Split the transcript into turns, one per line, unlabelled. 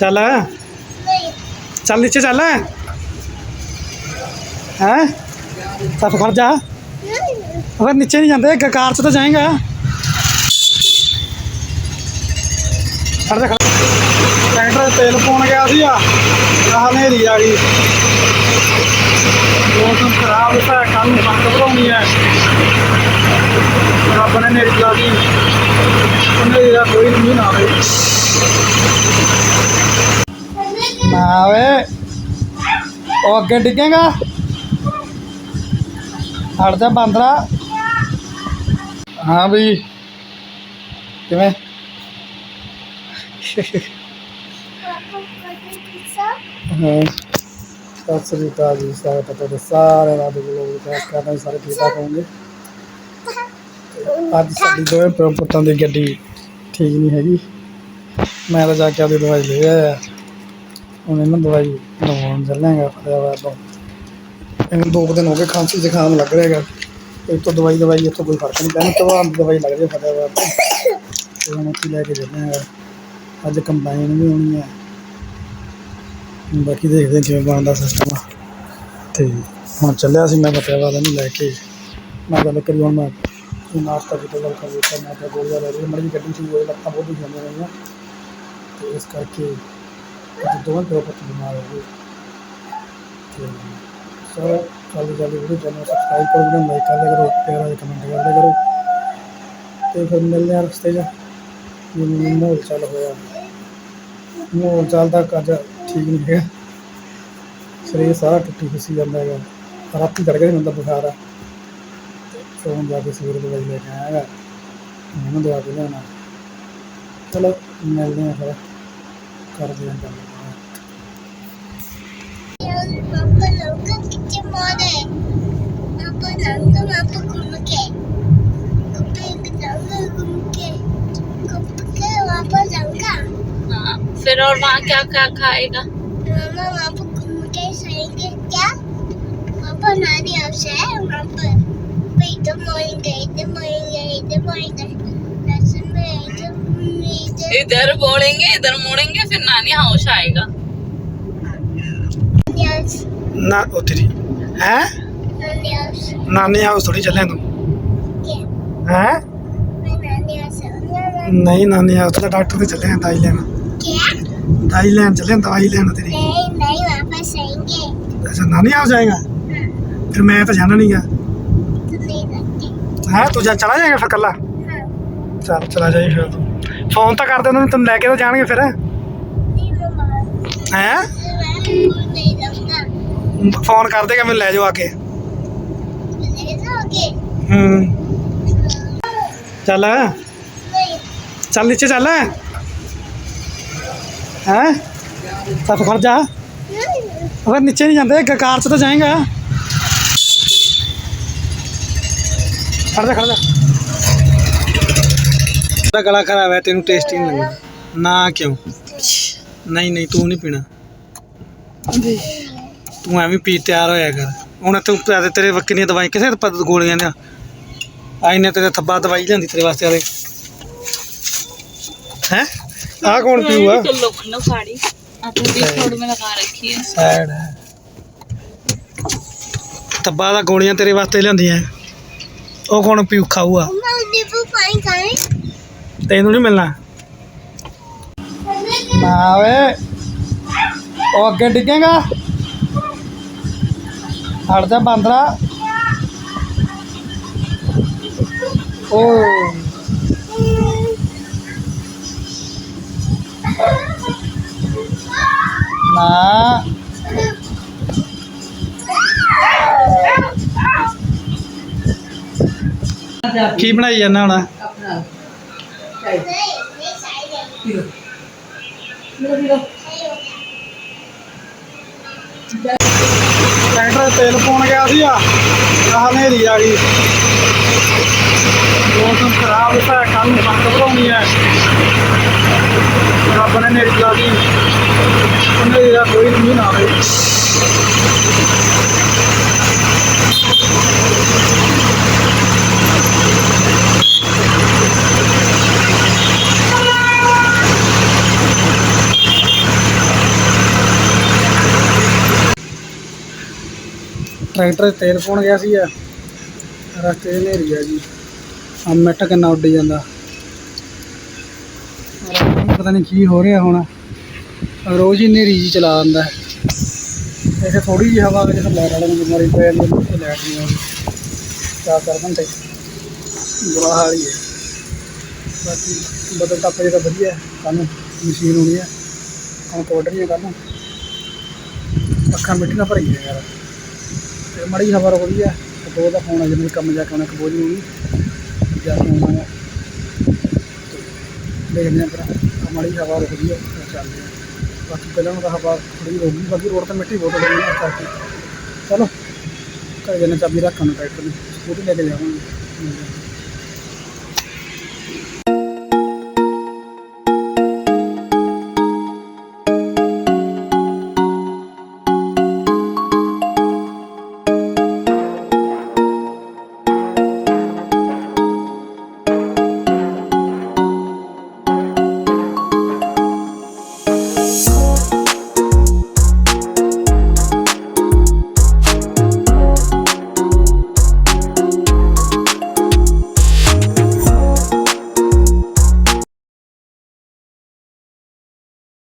ਚੱਲ। ਚੱਲ ਨੀਚੇ ਚੱਲ। ਹੈ? ਚੱਲ ਖੜ ਜਾ। ਅਗਰ ਨੀਚੇ ਨਹੀਂ ਜਾਂਦੇ ਕ- 'ਚ ਤਾਂ ਜਾਏਗਾ। ਖੜ ਜਾ ਟਰੈਕਟਰ ਤੇਲ ਪਾਉਣ ਗਿਆ ਸੀ ਆ। ਆਹ ਹਨੇਰੀ ਆ ਗਈ। ਮੌਸਮ ਖਰਾਬ ਹੈ ਕੱਲ ਨੂੰ ਕਣਕ ਵਧਾਉਣੀ ਹੈ ਰੱਬ ਨੇ ਨੇਰੀ ਲਾ ਦੀ ਹਨੇਰੀ ਦਾ ਕੋਈ ਨਹੀਂ ਨਾ ਆਵੇ। ਨਾ ਆਵੇ ਉਹ ਅੱਗੇ ਡਿੱਗੇਗਾ। ਹਟ ਜਾ ਬਾਂਦਰਾ। ਹਾਂ ਬਈ। ਕਿਵੇਂ? ਹਾਂ। ਸਤਿ ਸ੍ਰੀ ਅਕਾਲ ਜੀ ਸਵਾਗਤ ਹੈ ਤੁਹਾਡੇ ਸਾਰੇ ਰਾਤ ਲੋਕ ਵਿਕਾਸ ਕਰਦੇ ਸਾਰੇ ਠੀਕ ਠਾਕ ਹੋਣਗੇ। ਅੱਜ ਸਾਡੀ ਦੋਵੇਂ ਪਿਓ ਦੀ ਗੱਡੀ ਠੀਕ ਨਹੀਂ ਹੈਗੀ। ਮੈਂ ਤਾਂ ਜਾ ਕੇ ਆਪਦੀ ਦਵਾਈ ਲੈ ਆਇਆ। ਹੁਣ ਇਹਨਾਂ ਦਵਾਈ ਲਵਾਉਣ ਚੱਲਾਂਗਾ ਫਤਿਆਬਾਦ ਤੋਂ। ਇਹਨੂੰ ਦੋ ਕੁ ਦਿਨ ਹੋ ਗਏ ਖਾਂਸੀ ਜ਼ੁਕਾਮ ਲੱਗ ਰਿਹਾ ਹੈਗਾ। ਇਹ ਤੋਂ ਦਵਾਈ ਦਵਾਈ ਇੱਥੋਂ ਕੋਈ ਫ਼ਰਕ ਨਹੀਂ ਪੈਣਾ। ਤੋਂ ਆਮ ਦਵਾਈ ਲੱਗ ਰਹੀ ਫਤਿਆਬਾਦ ਤੋਂ। ਤੇ ਹੁਣ ਉੱਥੇ ਲੈ ਕੇ ਚੱਲਾਂਗਾ। ਅੱਜ ਕੰਬਾਈਨ ਵੀ ਹੋਣੀ ਹੈ ਬਾਕੀ ਦੇਖਦੇ ਹਾਂ ਕਿਵੇਂ ਬਣਦਾ ਸਿਸਟਮ ਤੇ ਹੁਣ ਚੱਲਿਆ ਸੀ ਮੈਂ ਫਤਿਆਬਾਦ ਇਹਨੂੰ ਲੈ ਕੇ। ਮੈਂ ਗੱਲ ਕਰੀ ਹੁਣ ਮੈਂ। ਇਹ ਨਾਸ਼ਤਾ ਕੀਤਾ ਗੱਲ ਕਰ ਲਿਆ ਮੈਂ ਤਾਂ ਗੋਲੀਆਂ ਲੈ ਲਈ। ਮੜੀ ਗੱਡੀ ਸੀ ਉਹ ਲੱਤਾਂ ਬਹੁਤ ਦੁਖੀਆਂ ਰਹੀਆਂ ਤੇ ਇਸ ਕਰਕੇ ਅੱਜ ਦੋਵੇਂ ਪਿਓ ਬਿਮਾਰ ਹੋ ਗਏ। ਤੇ ਸੋ ਜਲਦੀ ਜਲਦੀ ਵੀਡੀਓ ਚੈਨਲ ਸਬਸਕ੍ਰਾਈਬ ਕਰੋ ਵੀਡੀਓ ਲਾਈਕ ਕਰ ਕਰੋ ਪਿਆਰਾ ਜਿਹਾ ਕਮੈਂਟ ਕਰ ਕਰੋ ਤੇ ਫਿਰ ਮਿਲਦੇ ਆ ਰਸਤੇ 'ਚ। ਜਿਵੇਂ ਮਾਹੌਲ ਚੱਲ ਹੋਇਆ। ਮਾਹੌਲ ਚੱਲਦਾ ਅੱਜ ਠੀਕ ਨਹੀਂ ਹੈਗਾ। ਸਰੀਰ ਸਾਰਾ ਟੁੱਟੀ ਖੁੱਸੀ ਜਾਂਦਾ ਹੈਗਾ। ਰਾਤੀ ਤੜਕੇ ਨਹੀਂ ਹੁੰਦਾ ਬੁਖਾਰ। ਆ ਤੇ ਜਾ ਕੇ ਸਵੇਰੇ ਦਵਾਈ ਲੈ ਕੇ ਆਇਆ ਮੈਨੂੰ ਦਵਾ ਕੇ ਲਿਆਉਣਾ। ਚਲੋ ਮਿਲਦੇ ਹਾਂ ਫਿਰ। ਕਰਦੇ ਹਾਂ ਗੱਲ।
फिर और वहाँ क्या क्या खाएगा
मामा वहाँ पर घूम के सोएंगे क्या पापा नानी आपसे है वहाँ पर तो मोइन गए थे मोइन गए थे मोइन गए इधर
बोलेंगे इधर मोड़ेंगे फिर नानी हाउस आएगा
ना उतरी ਹੈ? ਨਾਨੀ ਹਾਊਸ ਥੋੜੀ ਚੱਲੇ ਤੂੰ। ਹੈ? ਨਹੀਂ ਨਾਨੀ ਹਾਊਸ ਤਾਂ ਡਾਕਟਰ ਦੇ ਚੱਲੇ ਦਵਾਈ ਲੈਣ ਚੱਲੇ ਦਵਾਈ ਲੈਣ ਤੇਰੀ।
ਨਹੀਂ ਨਹੀਂ ਵਾਪਸ ਆਏਗੇ।
ਅੱਛਾ ਨਾਨੀ ਹਾਊਸ ਜਾਏਗਾ? ਫਿਰ ਮੈਂ ਤਾਂ ਜਾਣਾ
ਨਹੀਂ ਆ
ਹਾਂ ਤੂੰ ਜਾ ਚਲਾ ਜਾਏਗਾ ਫਿਰ ਕੱਲਾ ਚੱਲ ਚਲਾ ਜਾਈ ਫਿਰ ਤੂੰ। ਫੋਨ ਤਾਂ ਕਰ ਦੇ ਉਹਨਾਂ ਨੂੰ ਤੈਨੂੰ ਲੈ ਕੇ ਤਾਂ ਜਾਣਗੇ ਫਿਰ। ਹੈ? ਫੋਨ ਕਰ ਦੇਗਾ ਮੈਨੂੰ ਲੈ ਜਾਓ ਆ ਕੇ। ਹੂੰ। ਚੱਲ। ਚੱਲ ਨੀਚੇ ਚੱਲ। ਹੈ? ਸੱਤ ਖੜ ਜਾ। ਅਗਰ ਨੀਚੇ ਨਹੀਂ ਜਾਂਦੇ ਕਾਰ ਚ ਤਾਂ ਜਾਏਗਾ। ਖੜ ਜਾ ਖੜ ਜਾ। ਦਾ ਗਲਾ ਖਰਾਬ ਹੈ, ਤੈਨੂੰ ਟੇਸਟੀ ਨਹੀਂ ਲੱਗਦਾ। ਨਾ ਕਿਉਂ? ਨਹੀਂ ਨਹੀਂ, ਤੂੰ ਨਹੀਂ ਪੀਣਾ। ਤੂੰ ਐਵੇਂ ਪੀ ਤਿਆਰ ਹੋਇਆ ਕਰ। ਹੁਣ ਤੂੰ ਪੈਸੇ ਤੇਰੇ ਕਿੰਨੀਆਂ ਦਵਾਈਆਂ ਕਿਸੇ ਪਤ ਗੋਲੀਆਂ ਨੇ ਆਈ ਨੇ ਤੇਰੇ ਥੱਬਾ ਦਵਾਈ ਲਿਆਂਦੀ ਤੇਰੇ ਵਾਸਤੇ ਆਲੇ ਹੈ? ਆ ਕੌਣ ਪੀਊਗਾ? ਚੱਲੋ ਥੱਬਾ ਦਾ ਗੋਲੀਆਂ ਤੇਰੇ ਵਾਸਤੇ ਲਿਆਂਦੀਆਂ ਉਹ ਕੌਣ ਪੀਊ ਖਾਊਗਾ?
ਨਿੰਬੂ
ਤੈਨੂੰ ਨਹੀਂ ਮਿਲਣਾ? ਨਾ ਉਹ ਅੱਗੇ ਡਿੱਗੇਗਾ? ਹਟ ਜਾ ਬਾਂਦਰਾ। ਓ। ਨਾ। ਕੀ ਬਣਾਈ ਜਾਂਦਾ ਹੁਣ?
ਆਪਣਾ
ਮੇਰਾ ਵੀਰੋ ਤੇਲ ਪਾਉਣ ਗਿਆ ਸੀ ਆ, ਆਹ ਹਨੇਰੀ ਆ ਗਈ। ਮੌਸਮ ਖਰਾਬ ਹੈ ਕੱਲ ਨੂੰ ਕਣਕ ਵਧਾਉਣੀ ਹੈ। ਰੱਬ ਨੇ ਨੇਰੀ ਲਾ ਦੀ ਹਨੇਰੀ ਦਾ ਕੋਈ ਨਹੀਂ ਨਾ ਆਵੇ। ਟਰੈਕਟਰ 'ਚ ਤੇਲ ਪਾਉਣ ਗਿਆ ਸੀ ਆ ਰਸਤੇ 'ਚ ਹਨੇਰੀ ਆ ਜੀ। ਆ ਮਿੱਟ ਕਿੰਨਾ ਉੱਡ ਜਾਂਦਾ। ਪਤਾ ਨਹੀਂ ਕੀ ਹੋ ਰਿਹਾ ਹੁਣ। ਰੋਜ਼ ਹੀ ਹਨੇਰੀ ਜੀ ਚਲਾ ਆਂਦਾ ਇੱਥੇ ਥੋੜੀ ਜਿਹੀ ਹਵਾ ਵਿੱਚ ਲਾਈਟ ਵਾਲੇ ਨੂੰ ਬਿਮਾਰੀ ਪੈ ਜਾਂਦੀ ਹੈ ਲਾਈਟ ਨਹੀਂ ਆਉਂਦੀ। ਚਾਰ ਚਾਰ ਘੰਟੇ। ਬੁਰਾ ਹਾਲ ਹੀ ਹੈ। ਬਾਕੀ ਬਦਲ ਟੱਪ ਜੇ ਵਧੀਆ ਕੱਲ੍ਹ ਮਸ਼ੀਨ ਹੋਣੀ ਹੈ। ਹੁਣ ਕੋਡਰੀਆਂ ਕੱਲ੍ਹ ਨੂੰ। ਅੱਖਾਂ ਮਿੱਟੀਆਂ ਭਰ ਗਈਆਂ ਯਾਰ। ਤੇ ਮੜੀ ਖਬਰ ਹੋ ਰਹੀ ਹੈ ਦੋ ਦਾ ਫੋਨ ਆ ਜਦੋਂ ਕੰਮ ਜਾ ਕੇ ਆਉਣਾ ਕਬੋਲੀ ਹੋਣੀ ਜਾ ਕੇ ਆਉਣਾ ਦੇਖਦੇ ਆ ਪਰ ਮੜੀ ਹਵਾ ਹੋ ਰਹੀ ਹੈ ਚੱਲਦੇ ਆ ਬਾਕੀ ਪਹਿਲਾਂ ਉਹਦਾ ਹਵਾ ਥੋੜੀ ਹੋ ਗਈ, ਬਾਕੀ ਰੋਡ ਤੇ ਮਿੱਟੀ ਬਹੁਤ ਹੋ ਗਈ ਹੈ ਚਲੋ, ਘਰ ਜਾਣਾ ਚਾਬੀ ਰੱਖਣ ਨੂੰ ਟਰੈਕਟਰ ਨੂੰ ਸਕੂਟੀ ਲੈ ਕੇ ਜਾਵਾਂਗੇ।